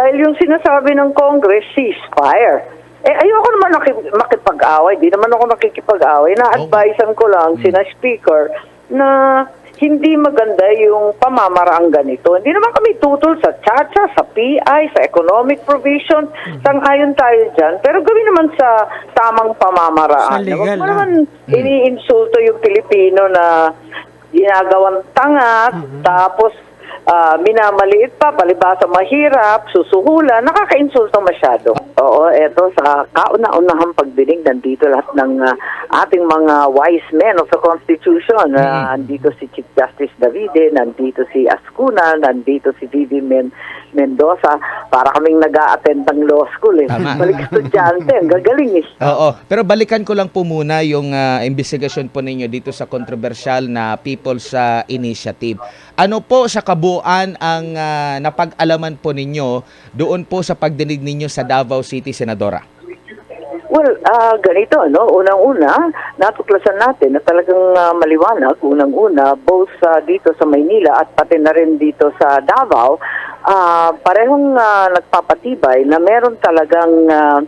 Dahil yung sinasabi ng Congress, ceasefire. Eh, ayoko naman makipag-away. Di naman ako nakikipag-away. Na-advisean ko lang sina Speaker na hindi maganda yung pamamaraang ganito. Hindi naman kami tutol sa TSATSA, sa PI, sa economic provision. Sang-ayon tayo dyan. Pero gawin naman sa tamang pamamaraan. Sa legal, Huwag naman iniinsulto yung Pilipino na ginagawang tanga, tapos ah, minamaliit pa, palibasa mahirap, susuhulan, nakaka-insulto masyado. Oo, eto sa kauna-unahang pagdinig, nandito lahat ng ah, ating mga wise men of the Constitution. Ah, nandito si Chief Justice Davide, nandito si Ascuna, nandito si Vivi Men Mendoza. Para kaming nag attend ng law school eh. Tama. Balik estudyante, ang gagaling eh. Oo, pero balikan ko lang po muna yung ah, investigasyon po ninyo dito sa controversial na People's ah, Initiative. Ano po sa kabuuan ang ah, napag-alaman po ninyo doon po sa pagdinig ninyo sa Davao City, Senadora? Well, ah ganito, no? Unang-una, natuklasan natin na talagang ah, maliwanag, unang-una, both ah, dito sa Maynila at pati na rin dito sa Davao, ah parehong ah, nagpapatibay na meron talagang ah,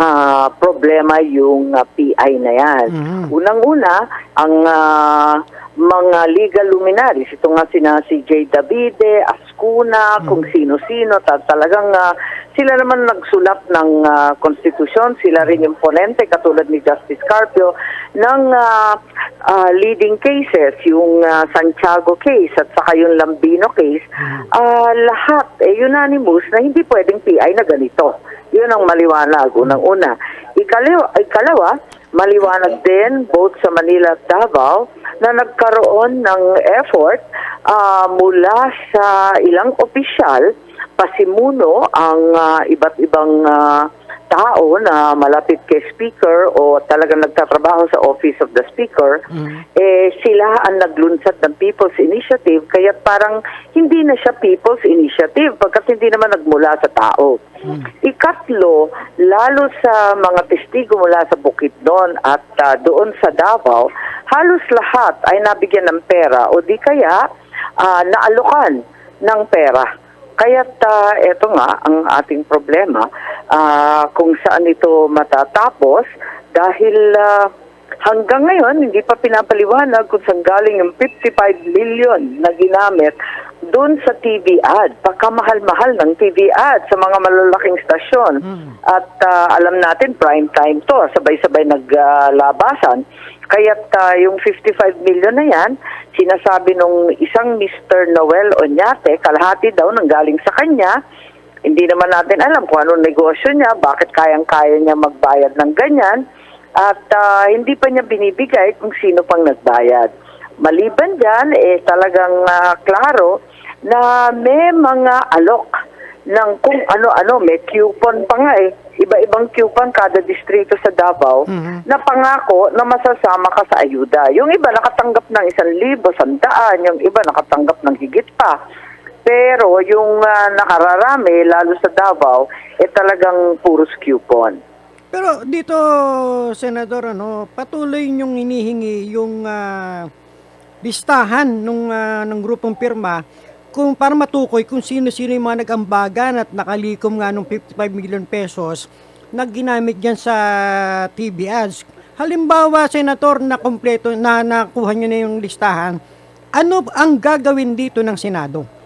ah, problema yung ah, PI na yan. Mhm. Unang-una, ang ah, mga legal luminaries, ito nga sina si J. Davide, Ascuna, kung sino-sino, ta- talagang ah, sila naman nagsulat ng ah, konstitusyon, sila rin yung ponente, katulad ni Justice Carpio, ng ah, ah, leading cases, yung ah, Santiago case at saka yung Lambino case, ah, lahat eh, unanimous na hindi pwedeng PI na ganito. Yun ang maliwanag, unang-una. Ikalawa, ikalawa, maliwanag din both sa Manila at Davao na nagkaroon ng effort ah, mula sa ilang opisyal pasimuno ang ah, iba't ibang ah, tao na malapit kay speaker o talagang nagtatrabaho sa office of the speaker eh sila ang naglunsad ng People's Initiative kaya parang hindi na siya People's Initiative pagkat hindi naman nagmula sa tao. Ikatlo, lalo sa mga testigo mula sa Bukidnon at ah, doon sa Davao, halos lahat ay nabigyan ng pera o di kaya ah, naalokan ng pera. Kaya't ah, eto nga ang ating problema ah, kung saan ito matatapos dahil ah, hanggang ngayon hindi pa pinapaliwanag kung saan galing yung 55 million na ginamit doon sa TV ad. Pagkamahal-mahal ng TV ad sa mga malalaking stasyon. At ah, alam natin prime time to, sabay-sabay naglabasan. Kaya't ah, yung 55 million na yan, sinasabi nung isang Mr. Noel Oñate, kalahati daw nang galing sa kanya, hindi naman natin alam kung anong negosyo niya, bakit kayang-kaya niya magbayad ng ganyan, at ah, hindi pa niya binibigay kung sino pang nagbayad. Maliban dyan, eh talagang ah, klaro na may mga alok ng kung ano-ano, may coupon pa nga eh. Iba-ibang coupon kada distrito sa Davao na pangako na masasama ka sa ayuda. Yung iba nakatanggap ng isang libo, sandaan, yung iba nakatanggap ng higit pa. Pero yung ah, nakararami, lalo sa Davao, eh talagang puros coupon. Pero dito, Senador, ano, patuloy niyong inihingi yung ah, listahan nung, ah, ng grupong pirma kung para matukoy kung sino-sino yung mga nag-ambagan at nakalikom nga ng 55 million pesos na ginamit dyan sa TV ads. Halimbawa, Senator, na kompleto, na nakuha niyo na yung listahan, ano ang gagawin dito ng Senado?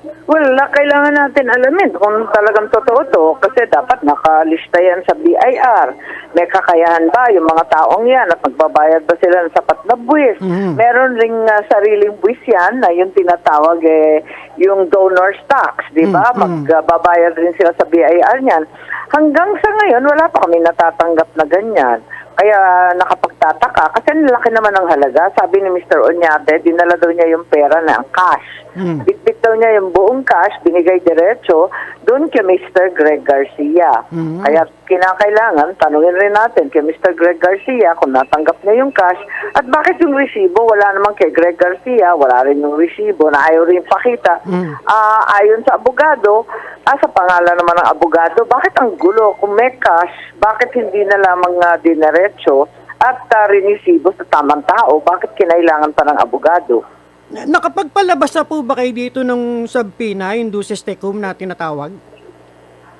Well, na, kailangan natin alamin kung talagang totoo to kasi dapat nakalista yan sa BIR. May kakayahan ba yung mga taong yan at magbabayad ba sila ng sapat na buwis? Mhm. Meron ring ah, sariling buwis yan na yung tinatawag eh, yung donor's tax, di ba? Mhm. Magbabayad rin sila sa BIR niyan. Hanggang sa ngayon, wala pa kami natatanggap na ganyan. Kaya nakapagtataka kasi ang laki naman ng halaga. Sabi ni Mr. Oñate, dinala daw niya yung pera na cash. Hmm. Bitbit daw niya yung buong cash, binigay diretso doon kay Mr. Greg Garcia. Mhm. Kaya kinakailangan, tanungin rin natin kay Mr. Greg Garcia kung natanggap niya yung cash at bakit yung resibo wala naman kay Greg Garcia, wala rin yung resibo na ayaw rin pakita. Mhm. Ah, ayon sa abogado, ah, sa pangalan naman ng abogado, bakit ang gulo kung may cash, bakit hindi na lamang uh, dinerecho at uh, rinisibo sa tamang tao, bakit kinailangan pa ng abogado? Na- Nakapagpalabas na po ba kayo dito ng subpoena, yung duces tecum na tinatawag?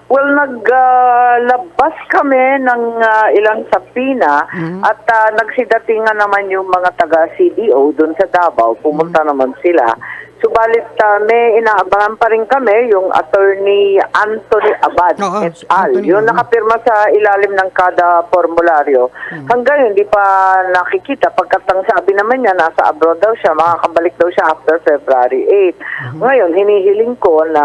Well, naglabas kami ng ah, ilang sapina at ah, nagsidatingan naman yung mga taga-CDO doon sa Davao. Pumunta naman sila. Subalit ah, may inaabangan pa rin kami yung attorney Anthony Abad Oo, et si al. Anthony, Yung oo. nakapirma sa ilalim ng kada formularyo. Hanggang hindi pa nakikita. Pagkat ang sabi naman niya, nasa abroad daw siya, makakabalik daw siya after February 8. Ngayon, hinihiling ko na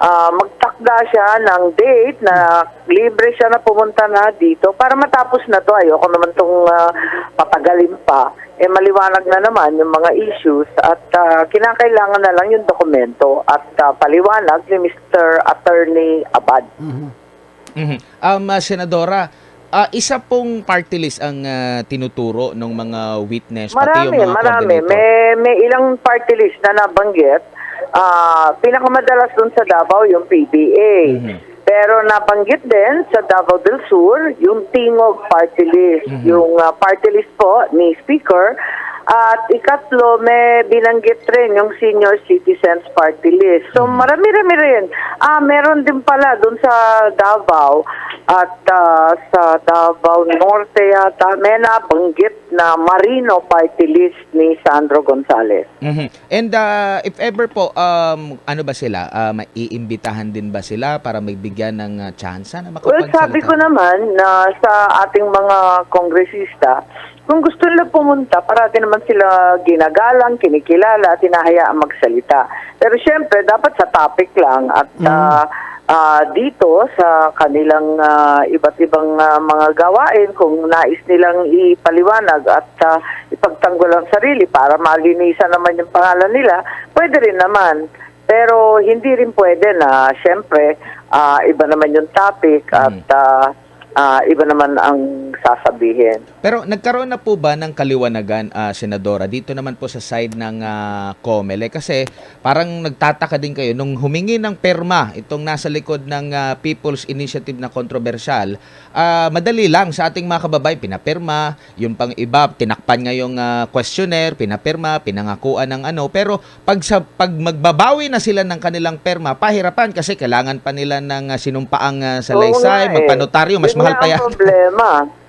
ah, magtakda siya ng date na libre siya na pumunta na dito para matapos na to. Ayoko naman itong patagalin pa. Eh maliwanag na naman yung mga issues at ah, kinakailangan na lang yung dokumento at ah, paliwanag ni Mr. Attorney Abad. Mhm. Um, ah, Senadora, ah, isa pong party list ang ah, tinuturo ng mga witness, pati yung Marami, mga marami. coordinator. May, may ilang party list na nabanggit. Ah, pinakamadalas dun sa Davao yung PBA. Mhm. Pero nabanggit din sa Davao del Sur yung Tingog Party List. Mhm. Yung ah, party list po ni Speaker. At ikatlo, may binanggit rin yung Senior Citizens Party List. So Mhm. marami-rami rin. Ah, meron din pala dun sa Davao at ah, sa Davao Norte yata may nabanggit na Marino Party List ni Sandro Gonzales. Mhm. And ah, if ever po, um, ano ba sila? Ah, maiimbitahan din ba sila para magbigyan ng uh, tsansa na Well, makapagsalita? sabi ko naman na sa ating mga kongresista, kung gusto nila pumunta, parati naman sila ginagalang, kinikilala, tinahayaang magsalita. Pero syempre, dapat sa topic lang at ah, ah, dito sa kanilang ah, iba't ibang ah, mga gawain, kung nais nilang ipaliwanag at ah, ipagtanggol ang sarili para malinisan naman yung pangalan nila, pwede rin naman. Pero hindi rin pwede na, syempre, ah, iba naman yung topic at ah, ah, iba naman ang sasabihin. Pero nagkaroon na po ba ng kaliwanagan, ah, Senadora, dito naman po sa side ng ah, COMELE? Kasi parang nagtataka din kayo, nung humingi ng perma, itong nasa likod ng ah, People's Initiative na kontrobersyal, ah, madali lang sa ating mga kababay, pinapirma, yung pang iba, tinakpan nga yung ah, questionnaire, pinapirma, pinangakuan ng ano, pero pag, sa, pag magbabawi na sila ng kanilang perma, pahirapan kasi kailangan pa nila ng ah, sinumpaang ah, salaysay, eh. magpanotaryo, mas Yun mahal pa yan. problema.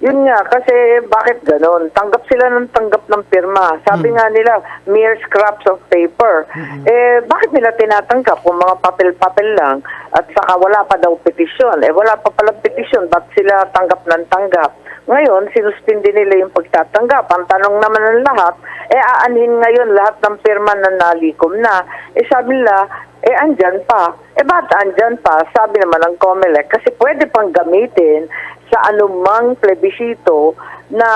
Yun nga, kasi bakit ganon? Tanggap sila ng tanggap ng pirma. Sabi Hmm. nga nila, mere scraps of paper. Eh, bakit nila tinatanggap kung mga papel-papel lang at saka wala pa daw petisyon? Eh, wala pa palang petisyon, ba't sila tanggap ng tanggap? Ngayon, sinuspindi nila yung pagtatanggap. Ang tanong naman ng lahat, eh, aanhin ngayon lahat ng pirma na nalikom na. Eh, sabi nila, eh, andyan pa. Eh, ba't andyan pa? Sabi naman ng COMELEC, kasi pwede pang gamitin sa anumang plebisito na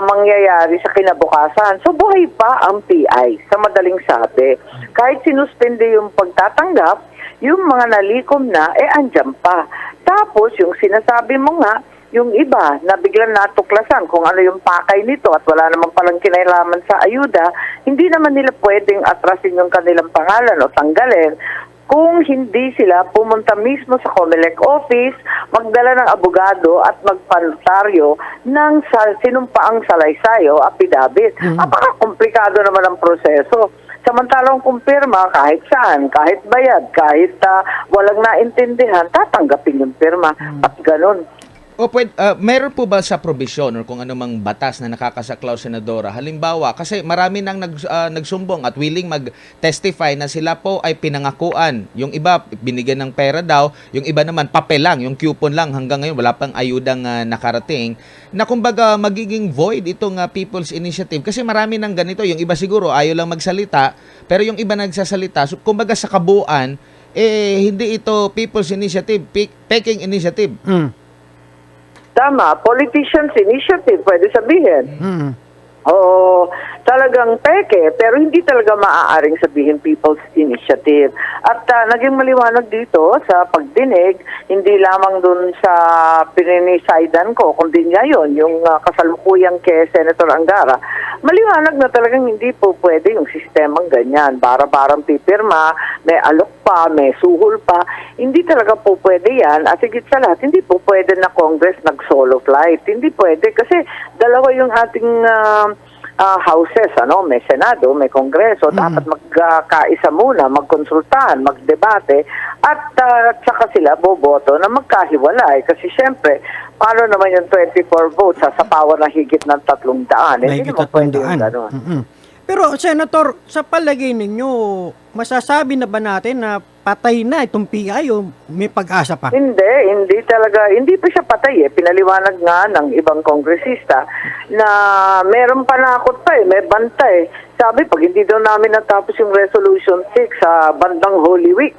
mangyayari sa kinabukasan. So, buhay pa ang PI, sa madaling sabi. Kahit sinuspende yung pagtatanggap, yung mga nalikom na, eh, andyan pa. Tapos, yung sinasabi mo nga, yung iba na biglang natuklasan kung ano yung pakay nito at wala naman palang kinailaman sa ayuda, hindi naman nila pwedeng atrasin yung kanilang pangalan o tanggalin kung hindi sila pumunta mismo sa COMELEC office, magdala ng abogado at magpanotaryo ng sinumpaang salaysay o affidavit. Apaka-komplikado naman ang proseso. Samantalang kumpirma kahit saan, kahit bayad, kahit ah, walang naintindihan, tatanggapin yung pirma at ganun. O pwede, ah, meron po ba sa provision or kung anumang batas na nakakasaklaw senadora? Halimbawa, kasi marami nang nag, ah, nagsumbong at willing mag-testify na sila po ay pinangakuan. Yung iba binigyan ng pera daw, yung iba naman papel lang, yung coupon lang hanggang ngayon wala pang ayudang ah, nakarating. Na kumbaga magiging void itong ah, People's Initiative kasi marami nang ganito. Yung iba siguro ayaw lang magsalita, pero yung iba nagsasalita. So, kumbaga sa kabuuan, eh hindi ito People's Initiative, pe- Peking Initiative. Mm. Tama, politicians initiative, pwede sabihin. Mm. Oo, talagang peke, pero hindi talaga maaaring sabihin People's Initiative. At ah, naging maliwanag dito sa pagdinig, hindi lamang dun sa pininisidaan ko, kundi ngayon, yung ah, kasalukuyang kay Senator Angara, maliwanag na talagang hindi po pwede yung sistemang ganyan. Bara-barang pipirma, may alok pa, may suhol pa. Hindi talaga po pwede yan. At higit sa lahat, hindi po pwede na Congress nag-solo flight. Hindi pwede kasi dalawa yung ating ah, ah, houses, ano, may Senado, may Kongreso, dapat magkaisa muna, magkonsultahan, magdebate, at ah, saka sila boboto na magkahiwalay. Kasi syempre, paano naman yung 24 votes sa power na higit ng tatlong daan? Hindi naman pwede yung ganun. Pero Senator, sa palagay ninyo, masasabi na ba natin na patay na itong PI o may pag-asa pa? Hindi, hindi talaga, hindi pa siya patay eh. Pinaliwanag nga ng ibang kongresista na meron panakot pa eh, may banta eh. Sabi, pag hindi daw namin natapos yung Resolution 6 sa bandang Holy Week,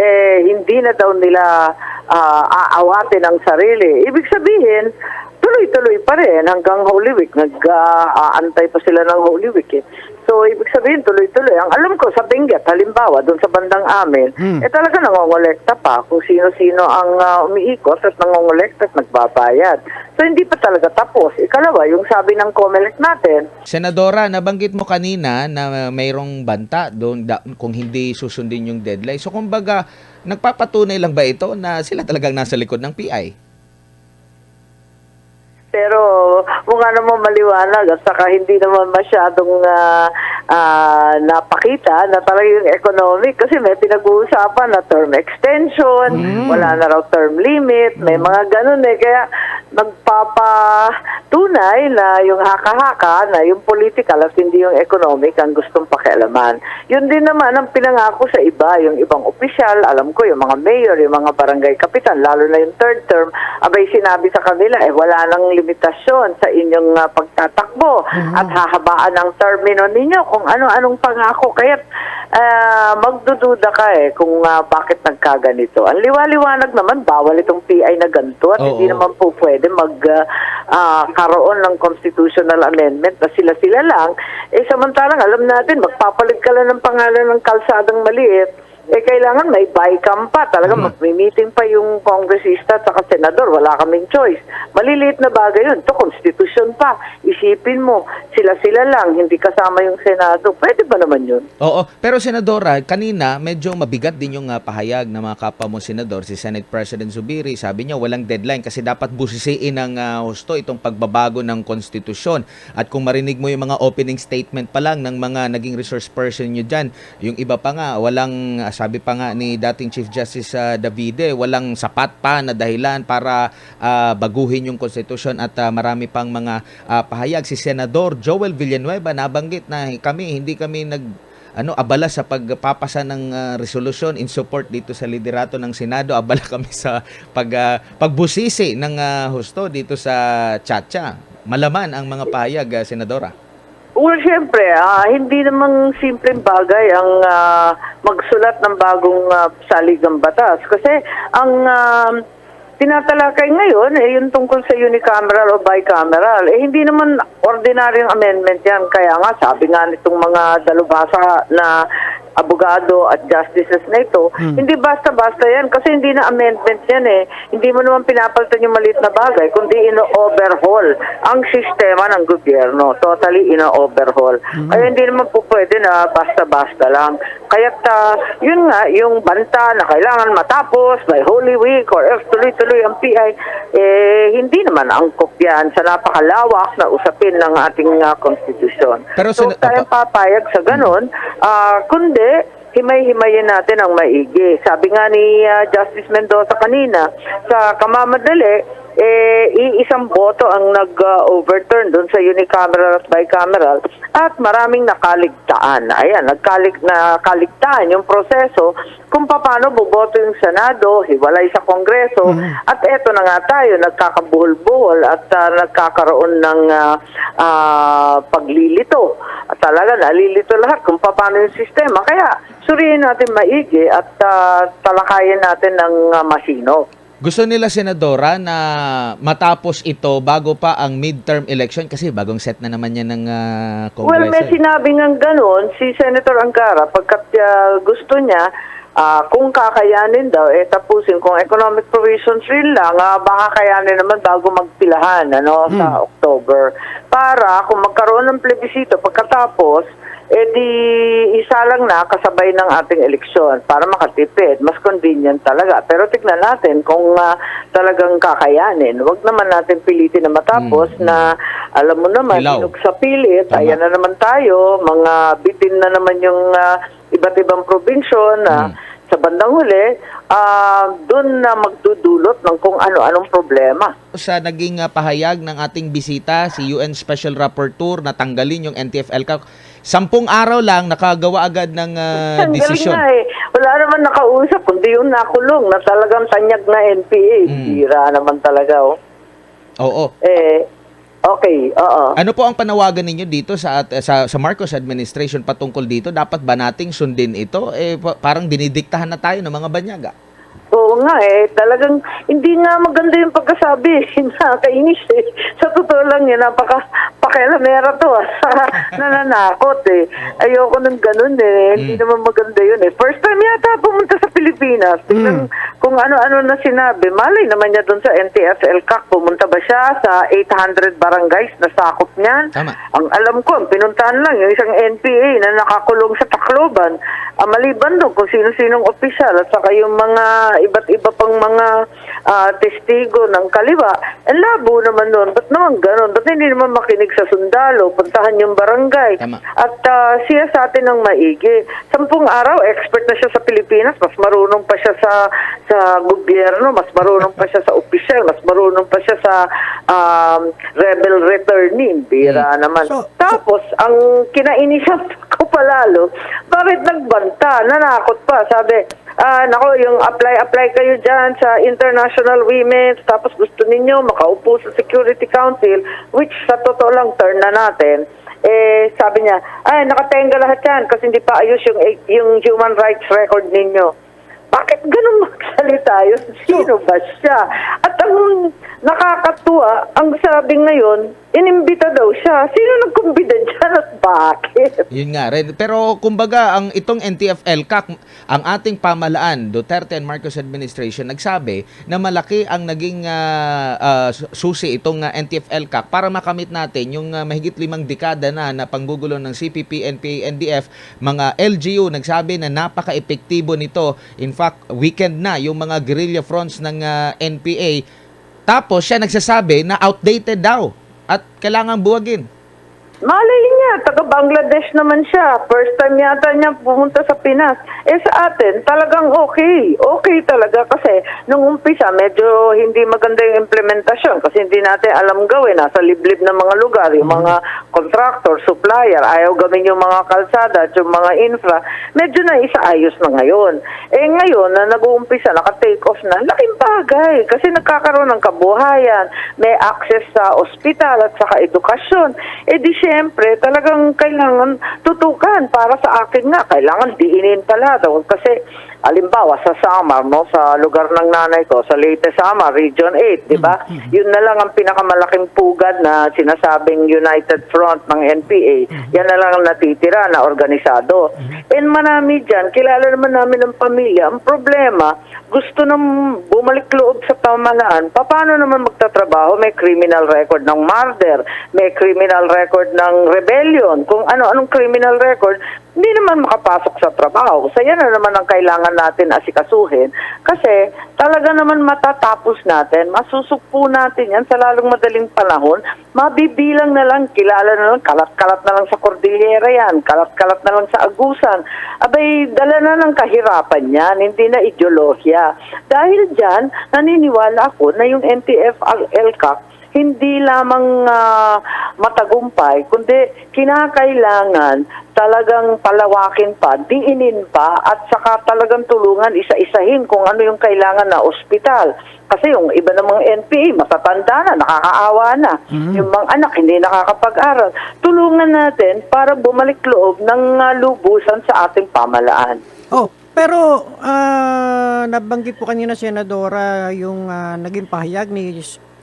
eh, hindi na daw nila ah, aawatin ang sarili. Ibig sabihin, tuloy-tuloy pa rin hanggang Holy Week. Nag-aantay pa sila ng Holy Week eh. So, ibig sabihin, tuloy-tuloy. Ang alam ko, sa Benguet, halimbawa, doon sa bandang amin, Hmm. eh talaga nangongolekta pa kung sino-sino ang ah, umiikot at nangongolekta at nagbabayad. So, hindi pa talaga tapos. Ikalawa, yung sabi ng COMELEC natin, Senadora, nabanggit mo kanina na mayroong banta doon da- kung hindi susundin yung deadline. So kumbaga, nagpapatunay lang ba ito na sila talagang nasa likod ng PI? Pero mukha naman maliwanag at saka hindi naman masyadong ah, ah, napakita na talaga yung economic kasi may pinag-uusapan na term extension, wala na raw term limit, may mga ganun eh. Kaya nagpapatunay na yung haka-haka na yung political at hindi yung economic ang gustong pakialaman. Yun din naman ang pinangako sa iba, yung ibang opisyal, alam ko yung mga mayor, yung mga barangay kapitan, lalo na yung third term, abay sinabi sa kanila, eh wala nang limitasyon sa inyong ah, pagtatakbo at hahabaan ng termino ninyo kung ano-anong pangako. Kaya ah, magdududa ka eh kung ah, bakit nagkaganito. Ang liwaliwanag naman, bawal itong PI na ganito at Oo. hindi naman po pwede mag ah, ah, karoon ng constitutional amendment na sila-sila lang. Eh samantalang alam natin, magpapalit ka lang ng pangalan ng kalsadang maliit, eh kailangan may bycam pa. Talaga mag-meeting pa yung kongresista at saka senador. Wala kaming choice. Maliliit na bagay yun. Ito, konstitusyon pa. Isipin mo, sila-sila lang, hindi kasama yung senado. Pwede ba naman yun? Oo, pero Senadora, kanina medyo mabigat din yung ah, pahayag ng mga kapwa mo senador, si Senate President Zubiri. Sabi niya walang deadline kasi dapat busisiin ng ah, husto itong pagbabago ng konstitusyon. At kung marinig mo yung mga opening statement pa lang ng mga naging resource person nyo dyan, yung iba pa nga, walang, sabi pa nga ni dating Chief Justice ah, Davide, walang sapat pa na dahilan para ah, baguhin yung konstitusyon at ah, marami pang mga ah, pahayag. Si Senador Joel Villanueva nabanggit na kami, hindi kami nag ano abala sa pagpapasa ng ah, resolusyon in support dito sa liderato ng Senado. Abala kami sa pag ah, pagbusisi ng ah, husto dito sa Chacha. Malaman ang mga pahayag ah, senadora Well, siyempre, ah, hindi namang simpleng bagay ang ah, magsulat ng bagong ah, saligang batas. Kasi ang ah, tinatalakay ngayon, eh, yung tungkol sa unicameral o bicameral, eh, hindi naman ordinaryong amendment yan. Kaya nga, sabi nga nitong mga dalubhasa na abogado at justices na ito, hindi basta-basta yan kasi hindi na amendment yan eh. Hindi mo naman pinapalitan yung maliit na bagay, kundi ino-overhaul ang sistema ng gobyerno. Totally ino-overhaul. Kaya hindi naman po pwede na basta-basta lang. Kaya yun nga, yung banta na kailangan matapos, may Holy Week or else tuloy-tuloy ang PI, eh, hindi naman angkop yan sa napakalawak na usapin ng ating ah, konstitusyon. Pero so, tayo Apa- papayag sa ganun, ah, kundi himay-himayin natin ang maigi. Sabi nga ni ah, Justice Mendoza kanina, sa kamamadali, eh, iisang boto ang nag-overturn doon sa unicameral at bicameral at maraming nakaligtaan. Ayan, nagkalig na kaligtaan yung proseso kung paano boboto yung Senado, hiwalay sa Kongreso, at eto na nga tayo, nagkakabuhol-buhol at ah, nagkakaroon ng ah, ah, paglilito. At talaga, nalilito lahat kung paano yung sistema. Kaya, suriin natin maigi at ah, talakayin natin ng ah, masino. Gusto nila senadora na matapos ito bago pa ang midterm election kasi bagong set na naman yan ng ah, Well, may eh. sinabi nga ganun si Senator Angara pagkat ah, gusto niya ah, kung kakayanin daw eh tapusin. Kung economic provisions rin lang ah, baka kayanin naman bago magpilahan ano sa October. Para kung magkaroon ng plebisito pagkatapos eh di isa lang na kasabay ng ating eleksyon para makatipid. Mas convenient talaga. Pero tignan natin kung ah, talagang kakayanin. Huwag naman natin pilitin na matapos Mm, na alam mo naman, Hilaw. inug sa pilit, Tama. ayan na naman tayo, mga bitin na naman yung ah, iba't ibang probinsyon na Mm. sa bandang huli, ah doon na magdudulot ng kung ano-anong problema. sa naging uh, pahayag ng ating bisita, si UN Special Rapporteur, na tanggalin yung NTF-ELCAC. Sampung araw lang, nakagawa agad ng uh, Ang galing desisyon. nga eh. Wala naman nakausap, kundi yung nakulong na talagang tanyag na NPA. Mm. Naman talaga, oh. Oo. Eh, okay, oo. Ano po ang panawagan ninyo dito sa at- sa sa Marcos administration patungkol dito? Dapat ba nating sundin ito? Eh pa- parang dinidiktahan na tayo ng mga banyaga. Oo nga eh, talagang hindi nga maganda yung pagkasabi. Nakakainis eh. Sa totoo lang yun, napaka pakialamera to ah. Nananakot eh. Ayoko ng ganun eh. Hindi naman maganda yun eh. First time yata pumunta sa Pilipinas. Tingnan kung ano-ano na sinabi. Malay naman niya doon sa NTFL CAC. Pumunta ba siya sa 800 barangays na sakop niyan? Tama. Ang alam ko, ang pinuntahan lang yung isang NPA na nakakulong sa Tacloban. Ah, maliban doon kung sino-sinong opisyal at saka yung mga iba't iba pang mga ah, testigo ng kaliwa. Ang labo naman doon. Ba't naman ganun? Ba't hindi naman makinig sa sundalo? Puntahan yung barangay. Tama. At ah, siya sa atin ng maigi. Sampung araw, expert na siya sa Pilipinas. Mas marunong pa siya sa sa gobyerno. Mas marunong pa siya sa opisyal. Mas marunong pa siya sa um, rebel returnee. Bira naman. So- Tapos, ang kinainisip ko palalo, bakit nagbanta? Nanakot pa. Sabi, ah, nako, yung apply-apply kayo dyan sa International Women's, tapos gusto ninyo makaupo sa Security Council, which sa totoo lang, turn na natin. Eh, sabi niya, ay, nakatenga lahat yan kasi hindi pa ayos yung, yung human rights record ninyo. Bakit ganun magsalita yun? Sino ba siya? At ang nakakatuwa, ang sabi ngayon, inimbita daw siya. Sino nagkumbida dyan at bakit? Yun nga rin. Pero kumbaga, ang itong NTF-ELCAC, ang ating pamalaan, Duterte and Marcos administration, nagsabi na malaki ang naging ah, ah, susi itong ah, NTF-ELCAC para makamit natin yung ah, mahigit limang dekada na na panggugulo ng CPP, NPA, NDF, mga LGU nagsabi na napaka-epektibo nito. In fact, weekend na yung mga guerrilla fronts ng ah, NPA. Tapos siya nagsasabi na outdated daw at kailangan buwagin. Malay niya, taga Bangladesh naman siya. First time yata niya pumunta sa Pinas. Eh sa atin, talagang okay. Okay talaga kasi nung umpisa, medyo hindi maganda yung implementasyon kasi hindi natin alam gawin. Nasa liblib ng mga lugar, yung mga contractor, supplier, ayaw gawin yung mga kalsada at yung mga infra. Medyo na isaayos na ngayon. Eh ngayon, na nag-uumpisa, naka-take off na, laking bagay kasi nagkakaroon ng kabuhayan, may access sa ospital at saka edukasyon. Eh di syempre, talagang kailangan tutukan para sa akin nga. Kailangan diinin pala daw. Kasi, alimbawa, sa Samar, no, sa lugar ng nanay ko, sa Leyte Samar, Region 8, di ba? Yun na lang ang pinakamalaking pugad na sinasabing United Front ng NPA. Yan na lang ang natitira na organisado. And marami dyan, kilala naman namin ng pamilya. Ang problema, gusto nang bumalik loob sa pamahalaan, paano naman magtatrabaho? May criminal record ng murder, may criminal record ng rebellion, kung ano-anong criminal record, hindi naman makapasok sa trabaho. So yan na naman ang kailangan natin asikasuhin. Kasi talaga naman matatapos natin, masusukpo natin yan sa lalong madaling panahon, mabibilang na lang, kilala na lang, kalat-kalat na lang sa Cordillera yan, kalat-kalat na lang sa Agusan. Abay, dala na ng kahirapan yan, hindi na ideolohiya. Dahil dyan, naniniwala ako na yung NTF-LCAC hindi lamang ah, matagumpay, kundi kinakailangan talagang palawakin pa, diinin pa, at saka talagang tulungan isa-isahin kung ano yung kailangan na ospital. Kasi yung iba ng mga NPA, matatanda na, nakakaawa na. Yung mga anak, hindi nakakapag-aral. Tulungan natin para bumalik loob ng ah, lubusan sa ating pamalaan. Oh, pero ah, nabanggit po kanina Senadora yung ah, naging pahayag ni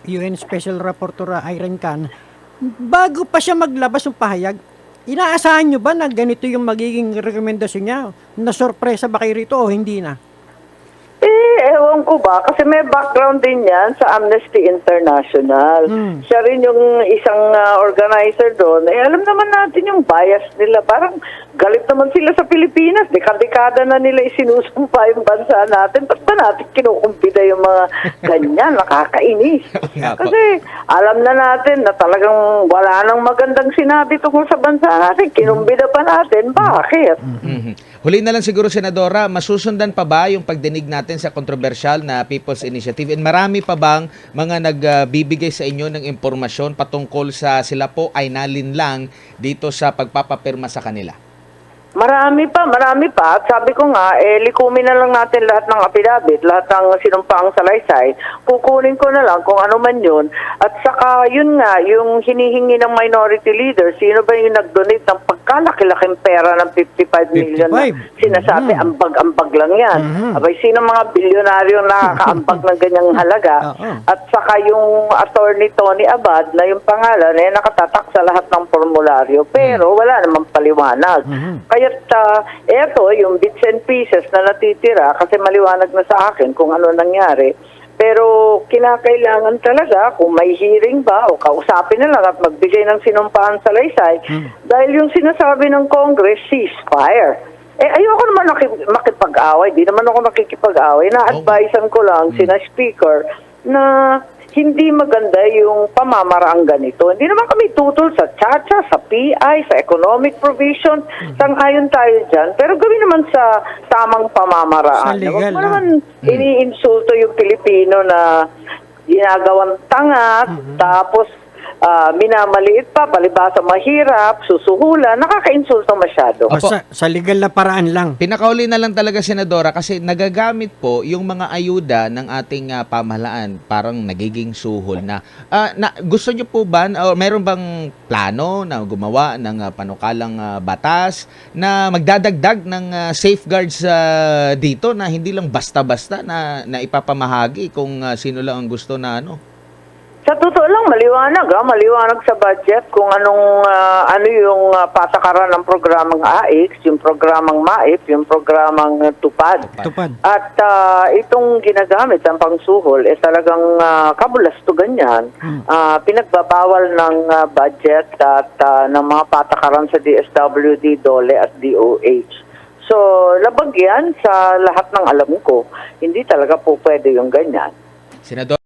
UN Special Rapporteur Irene Khan. Bago pa siya maglabas ng pahayag, inaasahan nyo ba na ganito yung magiging rekomendasyon niya? Na sorpresa ba kayo rito o hindi na? Eh, ewan ko ba, kasi may background din yan sa Amnesty International. Hmm. Siya rin yung isang ah, organizer doon. Eh, alam naman natin yung bias nila. Parang galit naman sila sa Pilipinas. Dekada-dekada na nila isinusumpa yung bansa natin. Ba't ba natin kinukumpida yung mga ganyan? Nakakainis. Kasi alam na natin na talagang wala nang magandang sinabi tungkol sa bansa natin. Kinumbida pa natin. Bakit? Mhm. Huli na lang siguro, Senadora, masusundan pa ba yung pagdinig natin sa kontrobersyal na People's Initiative? And marami pa bang mga nagbibigay sa inyo ng impormasyon patungkol sa sila po ay nalinlang dito sa pagpapapirma sa kanila? Marami pa, marami pa. At sabi ko nga, eh, likumin na lang natin lahat ng apidabit, lahat ng sinumpaang salaysay. Kukunin ko na lang kung ano man yun. At saka, yun nga, yung hinihingi ng minority leader, sino ba yung nag-donate ng pagkalaki-laking pera ng 55 million na 55? sinasabi, Mhm. ambag-ambag lang yan. Mhm. Abay, sino mga bilyonaryo nakakaambag ng ganyang halaga? Oo. At saka yung attorney Tony Abad na yung pangalan eh nakatatak sa lahat ng formularyo pero wala namang paliwanag. Mhm. Kaya't uh, eto yung bits and pieces na natitira kasi maliwanag na sa akin kung ano nangyari. Pero kinakailangan talaga kung may hearing ba o kausapin na lang at magbigay ng sinumpaan sa laysay dahil yung sinasabi ng Congress, ceasefire. Eh, ayoko naman naki- makipag-away. Di naman ako nakikipag-away. Na-advisean ko lang sina speaker na hindi maganda yung pamamaraang ganito. Hindi naman kami tutol sa chacha, sa PI, sa economic provision. Sang-ayon tayo dyan. Pero gawin naman sa tamang pamamaraan. Sa legal, Huwag mo ah. naman iniinsulto yung Pilipino na ginagawang tanga, tapos ah, minamaliit pa, palibasa mahirap, susuhulan, nakaka-insulto masyado. O, sa, sa legal na paraan lang. Pinakauli na lang talaga, Senadora, kasi nagagamit po yung mga ayuda ng ating ah, pamahalaan. Parang nagiging suhol na. Ah, na gusto nyo po ba, o meron bang plano na gumawa ng ah, panukalang ah, batas na magdadagdag ng ah, safeguards ah, dito na hindi lang basta-basta na, na ipapamahagi kung ah, sino lang ang gusto na ano? Sa totoo lang, maliwanag, ha? maliwanag sa budget kung anong, ah, ano yung ah, patakaran ng programang AIX, yung programang MAIP, yung programang ah, TUPAD. Tupad. At ah, itong ginagamit ang pangsuhol, eh talagang uh, kabulastugan yan. Ah, pinagbabawal ng ah, budget at ah, ng mga patakaran sa DSWD, DOLE at DOH. So, labag yan sa lahat ng alam ko. Hindi talaga po pwede yung ganyan. Senador